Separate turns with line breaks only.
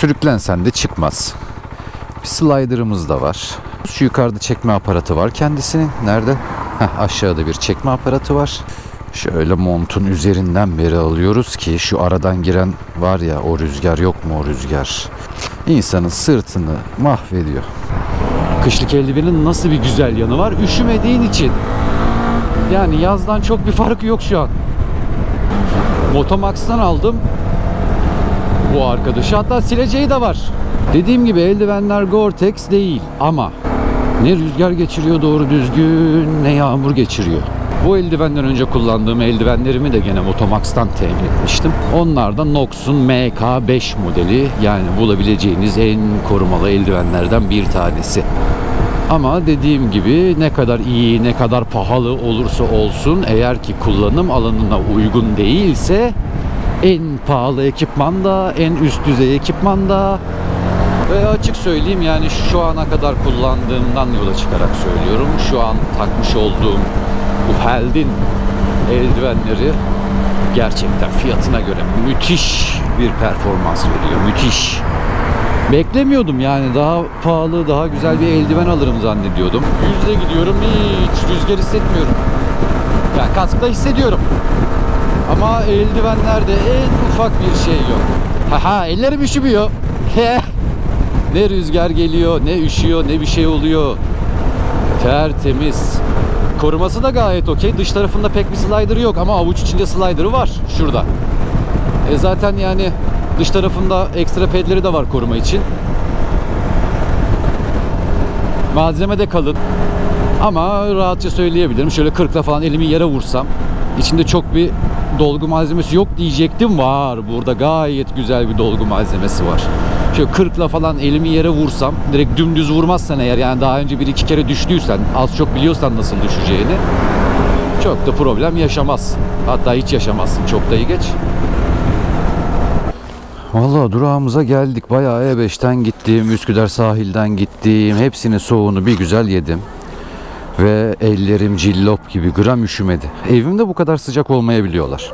Sürüklensen de çıkmaz. Bir slider'ımız da var. Şu yukarıda çekme aparatı var kendisinin. Nerede? Heh, aşağıda bir çekme aparatı var. Şöyle montun üzerinden beri alıyoruz ki şu aradan giren var ya o rüzgar yok mu o rüzgar? İnsanın sırtını mahvediyor. Kışlık eldivenin nasıl bir güzel yanı var? Üşümediğin için. Yani yazdan çok bir farkı yok şu an. Motomax'tan aldım bu arkadaşı. Hatta sileceği de var. Dediğim gibi eldivenler Gore-Tex değil ama ne rüzgar geçiriyor doğru düzgün ne yağmur geçiriyor. Bu eldivenden önce kullandığım eldivenlerimi de gene Motomax'tan temin etmiştim. Onlar da Nox'un MK5 modeli yani bulabileceğiniz en korumalı eldivenlerden bir tanesi. Ama dediğim gibi ne kadar iyi, ne kadar pahalı olursa olsun eğer ki kullanım alanına uygun değilse en pahalı ekipman da, en üst düzey ekipman da ve açık söyleyeyim yani şu ana kadar kullandığımdan yola çıkarak söylüyorum. Şu an takmış olduğum bu Held'in eldivenleri gerçekten fiyatına göre müthiş bir performans veriyor. Müthiş. Beklemiyordum yani daha pahalı, daha güzel bir eldiven alırım zannediyordum. Yüzde gidiyorum hiç rüzgar hissetmiyorum. Yani kaskta hissediyorum. Ama eldivenlerde en ufak bir şey yok. Haha ellerim üşümüyor. ne rüzgar geliyor, ne üşüyor, ne bir şey oluyor. Tertemiz. Koruması da gayet okey. Dış tarafında pek bir slider yok ama avuç içinde slider'ı var şurada. E zaten yani dış tarafında ekstra pedleri de var koruma için. Malzeme de kalın. Ama rahatça söyleyebilirim. Şöyle 40'la falan elimi yere vursam içinde çok bir dolgu malzemesi yok diyecektim. Var. Burada gayet güzel bir dolgu malzemesi var. Şöyle 40'la falan elimi yere vursam direkt dümdüz vurmazsan eğer yani daha önce bir iki kere düştüysen az çok biliyorsan nasıl düşeceğini çok da problem yaşamazsın. Hatta hiç yaşamazsın. Çok da iyi geç. Vallahi durağımıza geldik. Bayağı E5'ten gittim, Üsküdar sahilden gittim. Hepsinin soğuğunu bir güzel yedim. Ve ellerim cillop gibi gram üşümedi. Evimde bu kadar sıcak olmayabiliyorlar.